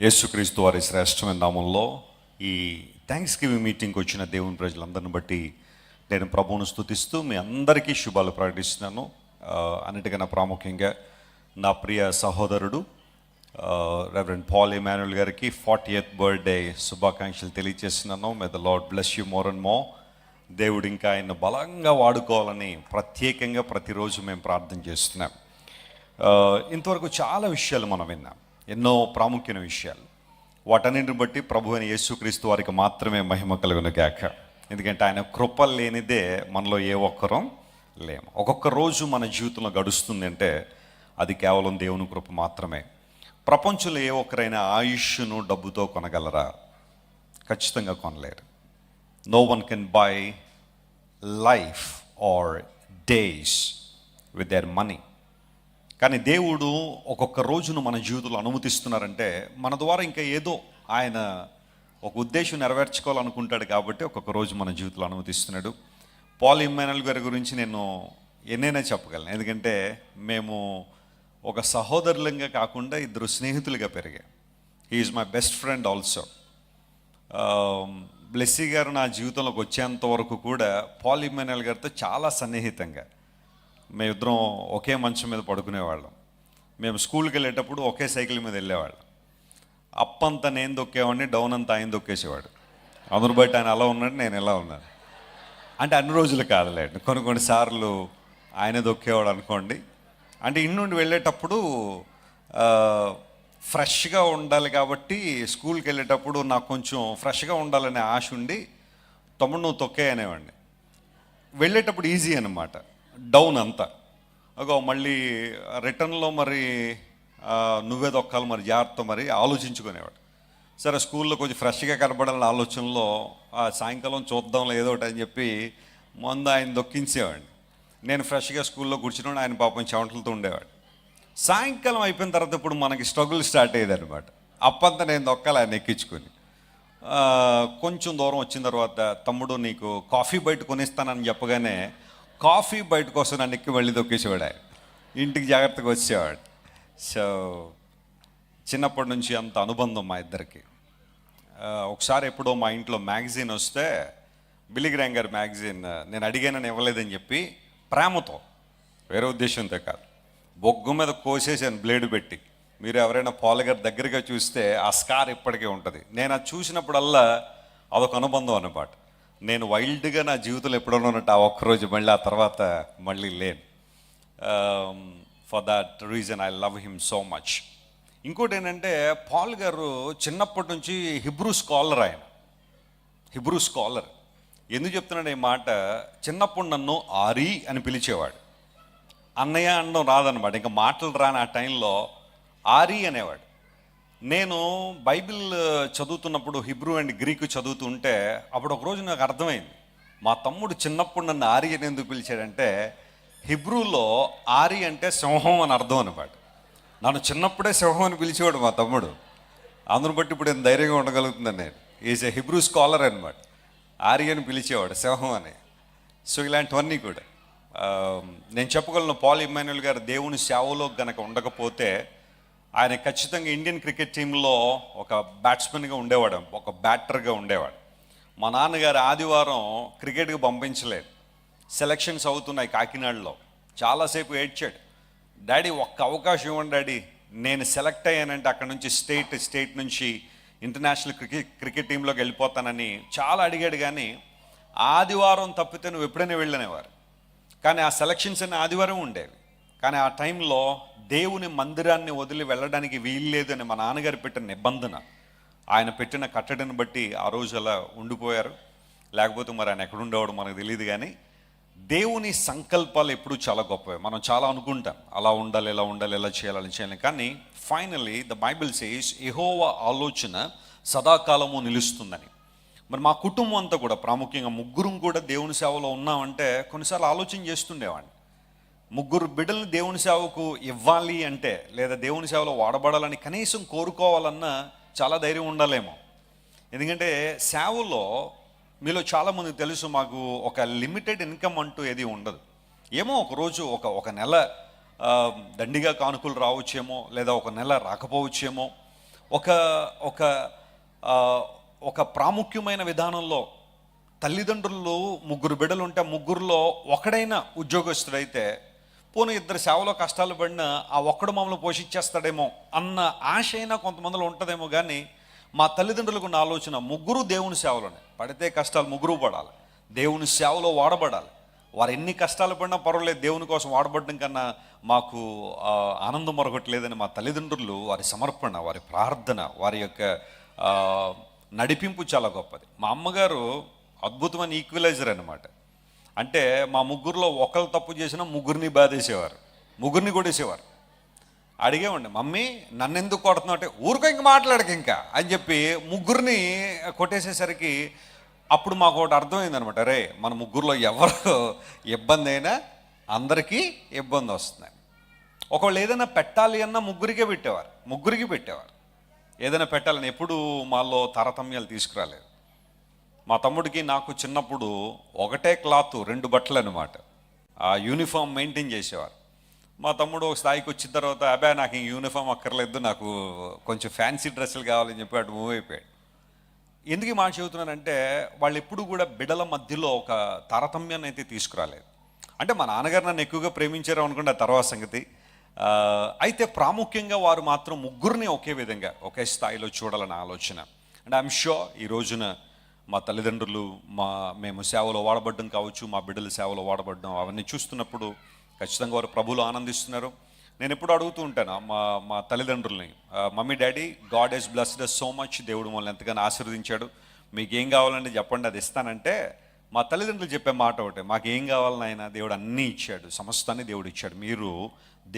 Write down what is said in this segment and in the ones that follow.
యేసుక్రీస్తు వారి శ్రేష్టమైన నామంలో ఈ థ్యాంక్స్ గివింగ్ మీటింగ్కి వచ్చిన దేవుని ప్రజలందరిని బట్టి నేను ప్రభువును స్తుతిస్తూ మీ అందరికీ శుభాలు ప్రకటిస్తున్నాను. అన్నిటికన్నా ప్రాముఖ్యంగా నా ప్రియ సహోదరుడు రెవరెండ్ పాల్ ఎమాన్యుల్ గారికి ఫార్టీ ఎయిత్ బర్త్డే శుభాకాంక్షలు తెలియజేస్తున్నాను may the lord bless you more and more దేవుడు ఇంకా ఆయన బలంగా వాడుకోవాలని ప్రత్యేకంగా ప్రతిరోజు మేము ప్రార్థన చేస్తున్నాం. ఇంతవరకు చాలా విషయాలు మనం విన్నాం. ఎన్నో ప్రాముఖ్యమైన విషయాలు. వాటన్నింటిని బట్టి ప్రభు అని యేసుక్రీస్తు వారికి మాత్రమే మహిమ కలుగును గాక ఎందుకంటే ఆయన కృప లేనిదే మనలో ఏ ఒక్కరం లేము. ఒక్కొక్క రోజు మన జీవితంలో గడుస్తుంది అంటే అది కేవలం దేవుని కృప మాత్రమే. ప్రపంచంలో ఏ ఒక్కరైనా ఆయుష్ను డబ్బుతో కొనగలరా? ఖచ్చితంగా కొనలేరు. No one can buy life or days with their money కానీ దేవుడు ఒక్కొక్క రోజును మన జీవితంలో అనుమతిస్తున్నారంటే మన ద్వారా ఇంకా ఏదో ఆయన ఒక ఉద్దేశం నెరవేర్చుకోవాలనుకుంటాడు కాబట్టి ఒక్కొక్క రోజు మన జీవితంలో అనుమతిస్తున్నాడు. పాల్ ఇమ్మానుల్ గారి గురించి నేను ఎన్నైనా చెప్పగలను. ఎందుకంటే మేము ఒక సహోదరులంగా కాకుండా ఇద్దరు స్నేహితులుగా పెరిగాం. He is my best friend also Blessy గారు నా జీవితంలోకి వచ్చేంత వరకు కూడా పాల్ ఇమ్మానుల్ గారితో చాలా సన్నిహితంగా. మేమిద్దరం ఒకే మంచం మీద పడుకునేవాళ్ళం. మేము స్కూల్కి వెళ్ళేటప్పుడు ఒకే సైకిల్ మీద వెళ్ళేవాళ్ళం. అప్ అంతా నేను దొక్కేవాడిని డౌన్ అంతా ఆయన దొక్కేసేవాడు. అందరు బయట ఆయన అలా ఉన్నాడు నేను ఎలా ఉన్నాను. అంటే అన్ని రోజులు కాదులేండి. కొన్ని కొన్ని సార్లు ఆయన దొక్కేవాడు అనుకోండి. అంటే ఇన్నుండి వెళ్ళేటప్పుడు ఫ్రెష్గా ఉండాలి కాబట్టి స్కూల్కి వెళ్ళేటప్పుడు నాకు కొంచెం ఫ్రెష్గా ఉండాలనే ఆశ ఉండి తమ్ముడు నువ్వు తొక్కే అనేవాడిని వెళ్ళేటప్పుడు ఈజీ అనమాట డౌన్ అంతా. అగో మళ్ళీ రిటర్న్లో మరి నువ్వే దొక్కాలి మరి జాగ్రత్త మరి ఆలోచించుకునేవాడు. సరే స్కూల్లో కొంచెం ఫ్రెష్గా కనపడాలని ఆలోచనలో ఆ సాయంకాలం చూద్దాంలో ఏదో ఒకటి అని చెప్పి ముందు ఆయన దొక్కించేవాడిని. నేను ఫ్రెష్గా స్కూల్లో కూర్చుని ఆయన పాపం చెమటలతో ఉండేవాడు. సాయంకాలం అయిపోయిన తర్వాత ఇప్పుడు మనకి స్ట్రగుల్ స్టార్ట్ అయ్యేది అనమాట అప్పంతా నేను దొక్కాలి ఆయన ఎక్కించుకొని. కొంచెం దూరం వచ్చిన తర్వాత తమ్ముడు నీకు కాఫీ బయట కొనిస్తానని చెప్పగానే కాఫీ బయట కోసం నన్ను ఎక్కి మళ్ళీ దొక్కేసేవాడు ఇంటికి జాగ్రత్తగా వచ్చేవాడు. సో చిన్నప్పటి నుంచి అంత అనుబంధం మా ఇద్దరికి. ఒకసారి ఎప్పుడో మా ఇంట్లో మ్యాగజైన్ వస్తే బిలిగ్రాంగ్ గారి మ్యాగజైన్ నేను అడిగానని ఇవ్వలేదని చెప్పి ప్రేమతో వేరే ఉద్దేశంతో కాదు బొగ్గు మీద కోసేసాను బ్లేడ్ పెట్టి. మీరు ఎవరైనా పాల దగ్గరగా చూస్తే ఆ స్కార్ ఇప్పటికే ఉంటుంది. నేను అది చూసినప్పుడల్లా అదొక అనుబంధం అన్నమాట. నేను వైల్డ్గా నా జీవితంలో ఎప్పుడన్నా ఉన్నట్టు ఆ ఒక్కరోజు మళ్ళీ ఆ తర్వాత మళ్ళీ లేను. For that reason I love him so much ఇంకోటి ఏంటంటే పాల్ గారు చిన్నప్పటి నుంచి హిబ్రూ స్కాలర్ ఆయన. హిబ్రూ స్కాలర్ ఎందుకు చెప్తున్నాడు ఈ మాట? చిన్నప్పుడు నన్ను ఆరి అని పిలిచేవాడు. అన్నయ్య అనడం రాదనమాట ఇంకా మాటలు రాని ఆ టైంలో ఆరి అనేవాడు. నేను బైబిల్ చదువుతున్నప్పుడు హిబ్రూ అండ్ గ్రీకు చదువుతుంటే అప్పుడు ఒక రోజు నాకు అర్థమైంది. మా తమ్ముడు చిన్నప్పుడు నన్ను ఆరి అని ఎందుకు పిలిచాడంటే హిబ్రూలో ఆరి అంటే సింహం అని అర్థం అనమాట నన్ను చిన్నప్పుడే సింహం అని పిలిచేవాడు మా తమ్ముడు. అందును బట్టి ఇప్పుడు నేను ధైర్యంగా ఉండగలుగుతున్నాను నేను. ఈజ్ ఎ హిబ్రూ స్కాలర్ అనమాట ఆరి అని పిలిచేవాడు సింహం అని. సో ఇలాంటివన్నీ కూడా. నేను చెప్పగలను పాల్ ఇమ్మాన్యుల్ గారు దేవుని సేవలో గనక ఉండకపోతే ఆయన ఖచ్చితంగా ఇండియన్ క్రికెట్ టీంలో ఒక బ్యాట్స్మెన్గా ఉండేవాడు ఒక బ్యాటర్గా ఉండేవాడు. మా నాన్నగారు ఆదివారం క్రికెట్కి పంపించలేదు. సెలక్షన్స్ అవుతున్నాయి కాకినాడలో. చాలాసేపు ఏడ్చాడు. డాడీ ఒక్క అవకాశం ఇవ్వండి డాడీ. నేను సెలెక్ట్ అయ్యానంటే అక్కడ నుంచి స్టేట్ స్టేట్ నుంచి ఇంటర్నేషనల్ క్రికెట్ క్రికెట్ టీంలోకి వెళ్ళిపోతానని చాలా అడిగాడు కానీ ఆదివారం తప్పితే నువ్వు ఎప్పుడైనా వెళ్ళనేవారు కానీ ఆ సెలక్షన్స్ అన్ని ఆదివారం ఉండేవి. కానీ ఆ టైంలో దేవుని మందిరాన్ని వదిలి వెళ్ళడానికి వీల్లేదు అని మా నాన్నగారు పెట్టిన నిబంధన. ఆయన పెట్టిన కట్టడిని బట్టి ఆ రోజు అలా ఉండిపోయారు. లేకపోతే మరి ఆయన ఎక్కడుండేవాడు మనకు తెలియదు కానీ దేవుని సంకల్పాలు ఎప్పుడూ చాలా గొప్పవి. మనం చాలా అనుకుంటాం. అలా ఉండాలి ఇలా ఉండాలి ఇలా చేయాలని చేయాలి కానీ ఫైనలీ ద బైబిల్ సేస్ ఎహోవ ఆలోచన సదాకాలము నిలుస్తుందని. మరి మా కుటుంబం అంతా కూడా ప్రాముఖ్యంగా ముగ్గురం కూడా దేవుని సేవలో ఉన్నామంటే కొన్నిసార్లు ఆలోచన చేస్తుండేవాడిని. ముగ్గురు బిడ్డలు దేవుని సేవకు ఇవ్వాలి అంటే లేదా దేవుని సేవలో వాడబడాలని కనీసం కోరుకోవాలన్నా చాలా ధైర్యం ఉండాలేమో. ఎందుకంటే సేవలో మీలో చాలామందికి తెలుసు మాకు ఒక లిమిటెడ్ ఇన్కమ్ అంటూ ఏది ఉండదు. ఏమో ఒకరోజు ఒక ఒక నెల దండిగా కానుకలు రావచ్చేమో లేదా ఒక నెల రాకపోవచ్చేమో. ఒక ఒక ఒక ప్రాముఖ్యమైన విధానంలో తల్లిదండ్రులు ముగ్గురు బిడ్డలు ఉంటే ముగ్గురులో ఒకడైనా ఉద్యోగస్తుడైతే పోనీ ఇద్దరు సేవలో కష్టాలు పడినా ఆ ఒక్కడు మమ్మల్ని పోషించేస్తాడేమో అన్న ఆశ అయినా కొంతమందిలో ఉంటుందేమో కానీ మా తల్లిదండ్రులకు ఉన్న ఆలోచన ముగ్గురు దేవుని సేవలోనే. పడితే కష్టాలు ముగ్గురు పడాలి. దేవుని సేవలో వాడబడాలి. వారు ఎన్ని కష్టాలు పడినా పర్వాలేదు దేవుని కోసం వాడబడడం కన్నా మాకు ఆనందం మరొకట్లేదని మా తల్లిదండ్రులు వారి సమర్పణ వారి ప్రార్థన వారి యొక్క నడిపింపు చాలా గొప్పది. మా అమ్మగారు అద్భుతమైన ఈక్వలైజర్ అనమాట అంటే మా ముగ్గురులో ఒకరు తప్పు చేసినా ముగ్గురిని బాధేసేవారు. ముగ్గురిని కొడేసేవారు అడిగేవండి మమ్మీ నన్ను ఎందుకు కొడుతున్నావు? అంటే ఊరికో ఇంక మాట్లాడక ఇంకా. అని చెప్పి ముగ్గురిని కొట్టేసేసరికి అప్పుడు మాకు ఒకటి అర్థమైంది అనమాట రే మన ముగ్గురులో ఎవరు ఇబ్బంది అయినా అందరికీ ఇబ్బంది వస్తుంది. ఒకవేళ ఏదైనా పెట్టాలి అన్న ముగ్గురికే పెట్టేవారు ముగ్గురికి పెట్టేవారు. ఏదైనా పెట్టాలని ఎప్పుడు మాలో తారతమ్యాలు తీసుకురాలేదు. మా తమ్ముడికి నాకు చిన్నప్పుడు ఒకటే క్లాత్ రెండు బట్టలు అనమాట ఆ యూనిఫామ్ మెయింటైన్ చేసేవారు. మా తమ్ముడు ఒక స్థాయికి వచ్చిన తర్వాత అబ్బాయి నాకు ఈ యూనిఫామ్ అక్కర్లేదు నాకు కొంచెం ఫ్యాన్సీ డ్రెస్సులు కావాలని చెప్పి అటు మూవ్ అయిపోయాడు. ఎందుకు ఈ మాట చెబుతున్నానంటే వాళ్ళు ఎప్పుడు కూడా బిడల మధ్యలో ఒక తారతమ్యాన్ని అయితే తీసుకురాలేదు. అంటే మా నాన్నగారు నన్ను ఎక్కువగా ప్రేమించారు అనుకుంటే ఆ తర్వాత సంగతి. అయితే ప్రాముఖ్యంగా వారు మాత్రం ముగ్గురిని ఒకే విధంగా ఒకే స్థాయిలో చూడాలని ఆలోచన. అండ్ ఐఎమ్ షూర్ ఈ రోజున మా తల్లిదండ్రులు మా మేము సేవలో వాడబడ్డం కావచ్చు మా బిడ్డల సేవలో వాడబడ్డం అవన్నీ చూస్తున్నప్పుడు ఖచ్చితంగా వారు ప్రభులు ఆనందిస్తున్నారు. నేను ఎప్పుడు అడుగుతూ ఉంటాను మా మా తల్లిదండ్రుల్ని mummy daddy God he's blessed so much దేవుడు మమ్మల్ని ఎంతగానో ఆశీర్వదించాడు. మీకు ఏం కావాలంటే చెప్పండి అది ఇస్తానంటే మా తల్లిదండ్రులు చెప్పే మాట ఒకటే మాకు ఏం కావాలని ఆయన దేవుడు అన్నీ ఇచ్చాడు సమస్తాన్ని దేవుడు ఇచ్చాడు. మీరు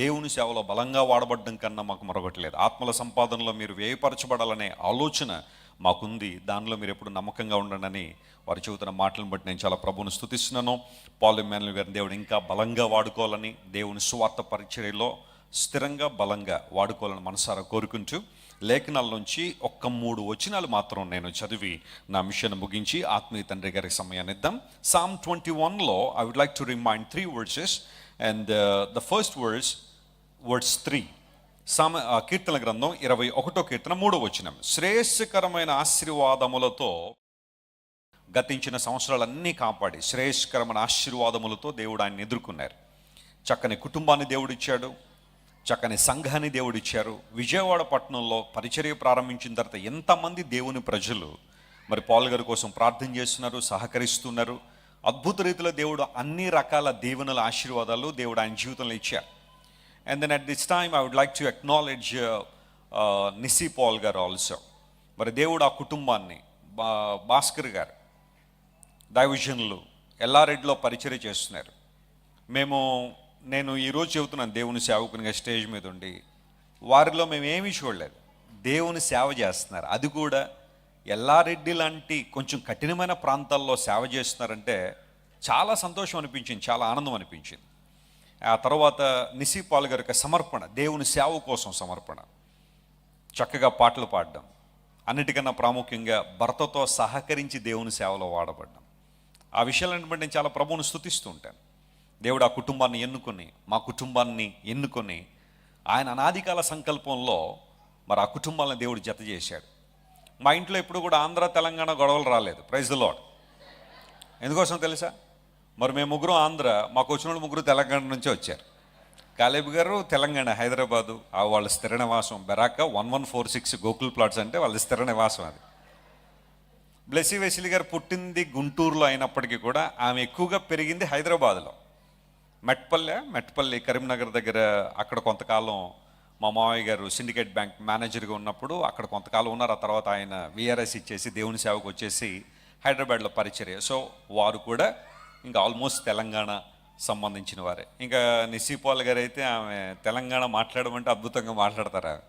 దేవుని సేవలో బలంగా వాడబడ్డం కన్నా మాకు మరొకటి లేదు. ఆత్మల సంపాదనలో మీరు వేయపరచబడాలనే ఆలోచన మాకుంది. దానిలో మీరు ఎప్పుడు నమ్మకంగా ఉండండి అని వారు చెబుతున్న మాటలను బట్టి నేను చాలా ప్రభువును స్థుతిస్తున్నాను. పాలి ఎమ్మానుల్ గారిని దేవుడు ఇంకా బలంగా వాడుకోవాలని దేవుని స్వార్థ పరిచర్యలో స్థిరంగా బలంగా వాడుకోవాలని మనసారా కోరుకుంటూ లేఖనాల నుంచి ఒక్క మూడు వచనాలు మాత్రం నేను చదివి నా మిషన్ ముగించి ఆత్మీయ తండ్రి గారికి సమయాన్ని ఇద్దాం. సామ్ ట్వంటీ వన్లో I would like to remind three verses and the first words words three psalm కీర్తన గ్రంథం ఇరవై ఒకటో కీర్తన మూడో వచనం. శ్రేయస్కరమైన ఆశీర్వాదములతో గతించిన సంవత్సరాలన్నీ కాపాడి శ్రేయస్కరమైన ఆశీర్వాదములతో దేవుడు ఆయన ఎదుర్కొన్నారు. చక్కని కుటుంబాన్ని దేవుడిచ్చాడు. చక్కని సంఘాన్ని దేవుడిచ్చారు. విజయవాడ పట్టణంలో పరిచర్య ప్రారంభించిన తర్వాత ఎంతమంది దేవుని ప్రజలు మరి పాల్ గారి కోసం ప్రార్థన చేస్తున్నారు సహకరిస్తున్నారు. అద్భుత రీతిలో దేవుడు అన్ని రకాల దేవునుల ఆశీర్వాదాలు దేవుడు ఆయన జీవితంలో ఇచ్చారు. And then at this time I would like to acknowledge Nissy Paul గారు ఆల్సో మరి దేవుడు ఆ కుటుంబాన్ని భాస్కర్ గారు దైవజనులు ఎల్లారెడ్డిలో పరిచయం చేస్తున్నారు. మేము నేను ఈరోజు చెబుతున్నాను దేవుని సేవకునిగా స్టేజ్ మీద ఉండి. వారిలో మేము ఏమీ చూడలేదు. దేవుని సేవ చేస్తున్నారు. అది కూడా ఎల్లారెడ్డి లాంటి కొంచెం కఠినమైన ప్రాంతాల్లో సేవ చేస్తున్నారంటే చాలా సంతోషం అనిపించింది చాలా ఆనందం అనిపించింది. ఆ తర్వాత నిసిపాల్ గారి యొక్క సమర్పణ దేవుని సేవ కోసం సమర్పణ. చక్కగా పాటలు పాడడం. అన్నిటికన్నా ప్రాముఖ్యంగా భర్తతో సహకరించి దేవుని సేవలో వాడబడ్డం. ఆ విషయాలను బట్టి నేను చాలా ప్రభువును స్థుతిస్తూ ఉంటాను. దేవుడు ఆ కుటుంబాన్ని ఎన్నుకొని మా కుటుంబాన్ని ఎన్నుకొని ఆయన అనాదికాల సంకల్పంలో మరి ఆ కుటుంబాలను దేవుడు జత చేశాడు. మా ఇంట్లో ఎప్పుడు కూడా ఆంధ్ర తెలంగాణ గొడవలు రాలేదు. ప్రైజ్ ద లాడ్ ఎందుకోసం తెలుసా? మరి మేము ముగ్గురు ఆంధ్ర మాకు వచ్చిన వాళ్ళు ముగ్గురు తెలంగాణ నుంచి వచ్చారు. కాలేబ్ గారు తెలంగాణ హైదరాబాదు ఆ వాళ్ళ స్థిర నివాసం బెరాక one one four six Gokul plots అంటే వాళ్ళ స్థిర నివాసం అది. బ్లెస్సీ వెసిలి గారు పుట్టింది గుంటూరులో అయినప్పటికీ కూడా ఆమె ఎక్కువగా పెరిగింది హైదరాబాద్లో. మెట్పల్లె మెట్పల్లి కరీంనగర్ దగ్గర అక్కడ కొంతకాలం మా మామయ్య గారు సిండికేట్ బ్యాంక్ మేనేజర్గా ఉన్నప్పుడు అక్కడ కొంతకాలం ఉన్నారు. ఆ తర్వాత ఆయన విఆర్ఎస్ ఇచ్చేసి దేవుని సేవకు వచ్చేసి హైదరాబాద్లో పరిచర్య. సో వారు కూడా ఇంకా ఆల్మోస్ట్ తెలంగాణ సంబంధించిన వారే. ఇంకా నిసిపాల్ గారు అయితే ఆమె తెలంగాణ మాట్లాడమంటే అద్భుతంగా మాట్లాడతారు ఆమె.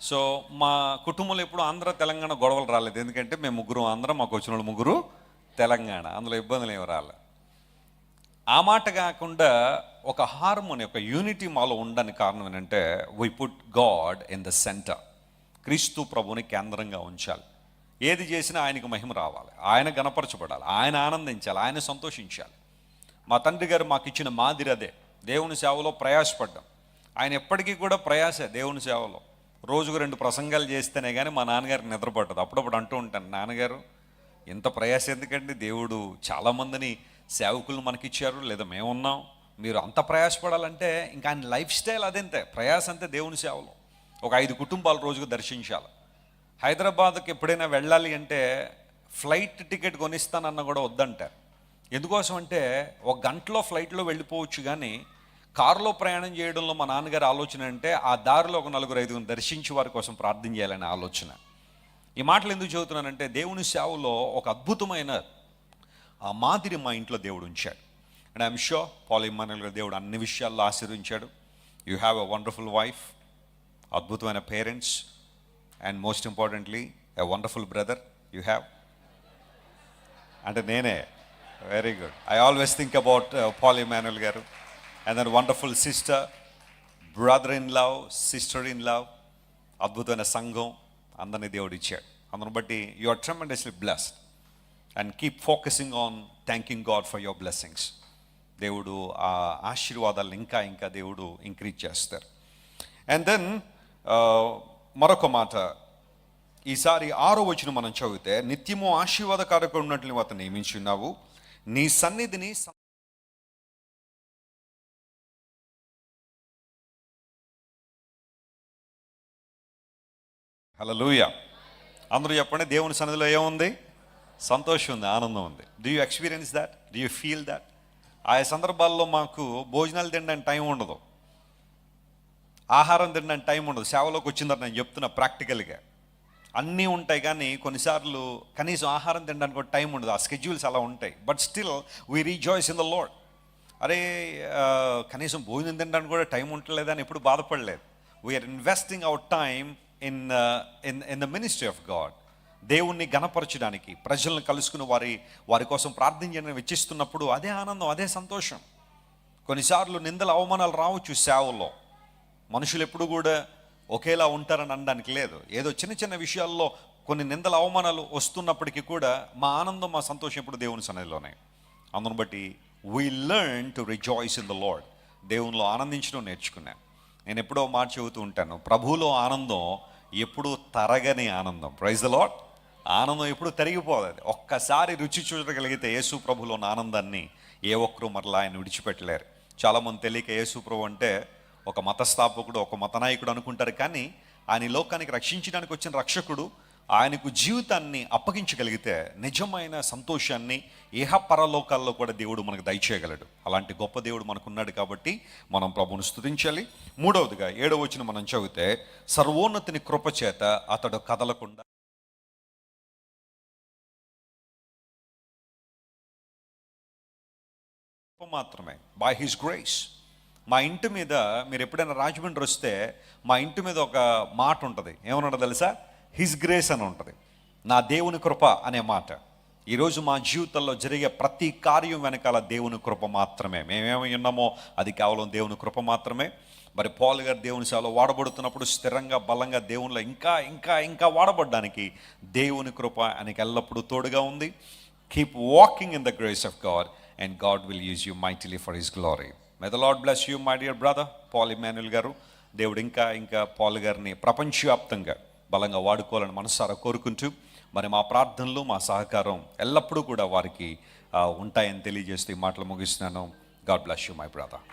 సో మా కుటుంబంలో ఎప్పుడు ఆంధ్ర తెలంగాణ గొడవలు రాలేదు. ఎందుకంటే మేము ముగ్గురు ఆంధ్ర మాకు వచ్చిన వాళ్ళు ముగ్గురు తెలంగాణ. అందులో ఇబ్బందులు ఏమి రాలేదు ఆ మాట కాకుండా ఒక హార్మోని ఒక యూనిటీ మాలో ఉండడానికి కారణం ఏంటంటే why put God in the center క్రీస్తు ప్రభుని కేంద్రంగా ఉంచాలి. ఏది చేసినా ఆయనకు మహిమ రావాలి. ఆయన గణపరచబడాలి. ఆయన ఆనందించాలి. ఆయన సంతోషించాలి. మా తండ్రి గారు మాకు ఇచ్చిన మాదిరి అదే. దేవుని సేవలో ప్రయాసపడ్డాం. ఆయన ఎప్పటికీ కూడా ప్రయాసే దేవుని సేవలో. రోజుకు రెండు ప్రసంగాలు చేస్తేనే కానీ మా నాన్నగారికి నిద్రపట్టదు. అప్పుడప్పుడు అంటూ ఉంటాను నాన్నగారు ఇంత ప్రయాస ఎందుకండి? దేవుడు చాలామందిని సేవకులు మనకిచ్చారు. లేదా మేమున్నాం. మీరు అంత ప్రయాసపడాలంటే ఇంకా ఆయన లైఫ్ స్టైల్ అదంతే. ప్రయాస అంతే దేవుని సేవలో. ఒక ఐదు కుటుంబాలు రోజుకు దర్శించాలి. హైదరాబాద్కి ఎప్పుడైనా వెళ్ళాలి అంటే ఫ్లైట్ టికెట్ కొనిస్తానన్న కూడా వద్దంటారు. ఎందుకోసం అంటే ఒక గంటలో ఫ్లైట్లో వెళ్ళిపోవచ్చు కానీ కారులో ప్రయాణం చేయడంలో మా నాన్నగారి ఆలోచన అంటే ఆ దారిలో ఒక నలుగురు ఐదుగురు దర్శించి వారి కోసం ప్రార్థన చేయాలనే ఆలోచన. ఈ మాటలు ఎందుకు చెబుతున్నానంటే దేవుని సేవలో ఒక అద్భుతమైన ఆ మాదిరి మా ఇంట్లో దేవుడు ఉంచాడు. And I'm sure Paul Immanuel దేవుడు అన్ని విషయాల్లో ఆశీర్వించాడు. You have a wonderful wife అద్భుతమైన parents and most importantly a wonderful brother you have అంటే నేనే. Very good I always think about Paul Immanuel గారు. And then wonderful sister brother in love sister in love అద్భుతమైన సంఘం అందరినీ దేవుడు ఇచ్చాడు. అందుని బట్టి you are tremendously blessed and keep focusing on thanking God for your blessings దేవుడు ఆ ఆశీర్వాదాలను ఇంకా ఇంకా దేవుడు ఇంక్రీజ్ చేస్తారు. అండ్ దెన్ మరొక మాట. ఈసారి ఆరో వచ్చిన మనం చదివితే నిత్యము కార్యక్రమం ఉన్నట్లు అతను నియమించి ఉన్నావు నీ సన్నిధిని హలో హల్లెలూయా. అందరూ చెప్పండి దేవుని సన్నిధిలో ఏముంది? సంతోషం ఉంది ఆనందం ఉంది. Do you experience that do you feel that ఆయా సందర్భాల్లో మాకు భోజనాలు తినడానికి టైం ఉండదు. ఆహారం తినడానికి టైం ఉండదు. సేవలోకి వచ్చిందని నేను చెప్తున్నా ప్రాక్టికల్గా. అన్నీ ఉంటాయి కానీ కొన్నిసార్లు కనీసం ఆహారం తినడానికి కూడా టైం ఉండదు. ఆ స్కెడ్యూల్స్ అలా ఉంటాయి. But still we rejoice in the Lord అరే కనీసం భోజనం తినడానికి కూడా టైం ఉండలేదని ఎప్పుడు బాధపడలేదు. We are investing our time in in in the ministry of God దేవుణ్ణి గణపరచడానికి ప్రజలను కలుసుకుని వారి వారి కోసం ప్రార్థన చేయడం వెచ్చిస్తున్నప్పుడు అదే ఆనందం అదే సంతోషం. కొన్నిసార్లు నిందల అవమానాలు రావచ్చు సేవల్లో మనుషులు ఎప్పుడు కూడా ఒకేలా ఉంటారని అనడానికి లేదు. ఏదో చిన్న చిన్న విషయాల్లో కొన్ని నిందల అవమానాలు వస్తున్నప్పటికీ కూడా మా ఆనందం మా సంతోషం ఎప్పుడు దేవుని సన్నిధిలోనే. అందును బట్టి we learn to rejoice in the Lord దేవునిలో ఆనందించడం నేర్చుకున్నాను. నేను ఎప్పుడో మాట చెబుతూ ఉంటాను ప్రభువులో ఆనందం ఎప్పుడూ తరగని ఆనందం. ప్రైజ్ ద లాడ్ ఆనందం ఎప్పుడు తరిగిపోదు అది. ఒక్కసారి రుచి చూడగలిగితే యేసు ప్రభులో ఆనందాన్ని ఏ ఒక్కరూ మరలా ఆయన విడిచిపెట్టలేరు. చాలామంది తెలియక యేసు ప్రభు అంటే ఒక మతస్థాపకుడు ఒక మతనాయకుడు అనుకుంటారు. కానీ ఆయన లోకానికి రక్షించడానికి వచ్చిన రక్షకుడు ఆయనకు జీవితాన్ని అప్పగించగలిగితే నిజమైన సంతోషాన్ని ఏహ పరలోకాల్లో కూడా దేవుడు మనకు దయచేయగలడు. అలాంటి గొప్ప దేవుడు మనకున్నాడు కాబట్టి మనం ప్రభువును స్తుతించాలి. మూడవదిగా ఏడవచ్చిన మనం చదివితే సర్వోన్నతిని కృపచేత అతడు కదలకుండా మాత్రమే బై హిస్ గ్రేస్ మా ఇంటి మీద మీరు ఎప్పుడైనా రాజమండ్రి వస్తే మా ఇంటి మీద ఒక మాట ఉంటుంది. ఏమన్నా తెలుసా? హిస్ గ్రేస్ అని ఉంటుంది. నా దేవుని కృప అనే మాట. ఈరోజు మా జీవితంలో జరిగే ప్రతి కార్యం వెనకాల దేవుని కృప మాత్రమే. మేమేమి ఉన్నామో అది కేవలం దేవుని కృప మాత్రమే. మరి పాల్ గారు దేవుని సేవలో వాడబడుతున్నప్పుడు స్థిరంగా బలంగా దేవునిలో ఇంకా ఇంకా ఇంకా వాడబడడానికి దేవుని కృప ఆయనకి ఎల్లప్పుడూ తోడుగా ఉంది. Keep walking in the grace of God and God will use you mightily for his glory may the Lord bless you my dear brother Paul Emmanuel గారు. దేవుడు ఇంకా ఇంకా పాల్ గారిని ప్రపంచవ్యాప్తంగా బలంగా వాడుకోవాలని మనసారా కోరుకుంటూ మరి మా ప్రార్థనలు మా సహకారం ఎల్లప్పుడూ కూడా వారికి ఉంటాయని తెలియజేస్తూ ఈ మాటలు ముగిస్తున్నాను. God bless you my brother